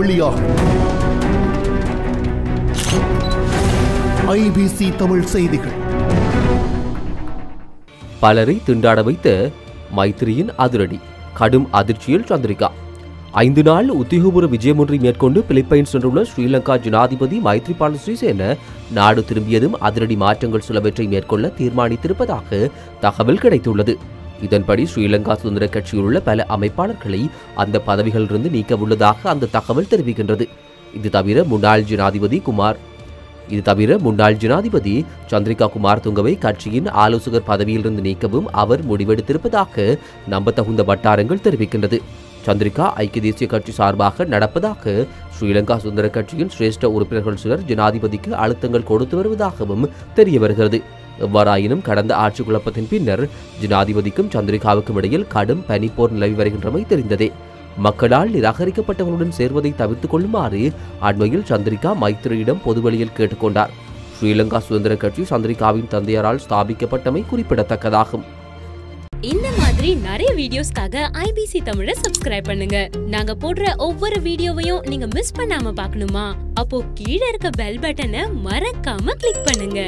வெளியாகும் ஐபிசி தமிழ் செய்திகள். பலரை திண்டாட வைத்த மைத்திரியின் அதிரடி கடும் அதிர்ச்சியில் சந்திரிகா. ஐந்து நாள் உத்தியோகபூர்வ விஜயம் ஒன்றை மேற்கொண்டு பிலிப்பைன்ஸ் சென்றுள்ள ஸ்ரீலங்கா ஜனாதிபதி மைத்ரிபால சிறிசேன நாடு திரும்பியதும் அதிரடி மாற்றங்கள் சிலவற்றை மேற்கொள்ள தீர்மானித்திருப்பதாக தகவல் கிடைத்துள்ளது. இதன்படி ஸ்ரீலங்கா சுதந்திர கட்சியில் உள்ள பல அமைப்பாளர்களை அந்த பதவிகளிலிருந்து நீக்க உள்ளதாக அந்த தகவல் தெரிவிக்கின்றது. இது தவிர முன்னாள் ஜனாதிபதி குமார் இது தவிர முன்னாள் ஜனாதிபதி சந்திரிகா குமார் துங்கவை கட்சியின் ஆலோசகர் பதவியிலிருந்து நீக்கவும் அவர் முடிவெடுத்திருப்பதாக நம்பத்தகுந்த வட்டாரங்கள் தெரிவிக்கின்றது. சந்திரிகா ஐக்கிய தேசிய கட்சி சார்பாக நடப்பதாக ஸ்ரீலங்கா சுதந்திர கட்சியின் சிரேஷ்ட உறுப்பினர்கள் சிலர் ஜனாதிபதிக்கு அழுத்தங்கள் கொடுத்து வருவதாகவும் தெரிய வருகிறது. எவ்வாறாயினும் கடந்த ஆட்சி குழப்பத்தின் பின்னர் ஜனாதிபதிக்கும் சந்திரிகாவுக்கும் இடையில் கடும் பனிப்போர் நிலவி வருகின்றமை தெரிந்ததே. மக்களால் நிராகரிக்கப்பட்டவர்களுடன் சேர்வதை தவிர்த்துக் கொள்ளுமாறு அண்மையில் சந்திரிகா மைத்திரியிடம் பொதுவெளியில் கேட்டுக்கொண்டார். ஸ்ரீலங்கா சுதந்திர கட்சி சந்திரிகாவின் தந்தையரால் ஸ்தாபிக்கப்பட்டமை குறிப்பிடத்தக்கதாகும். இந்த மாதிரி நிறைய வீடியோஸ்க்காக ஐபிசி தமிழை சப்ஸ்கிரைப் பண்ணுங்க. நாங்க போடுற ஒவ்வொரு வீடியோவையும் நீங்க மிஸ் பண்ணாம பார்க்கணுமா? அப்போ கீழே இருக்க பெல் பட்டனை மறக்காம கிளிக் பண்ணுங்க.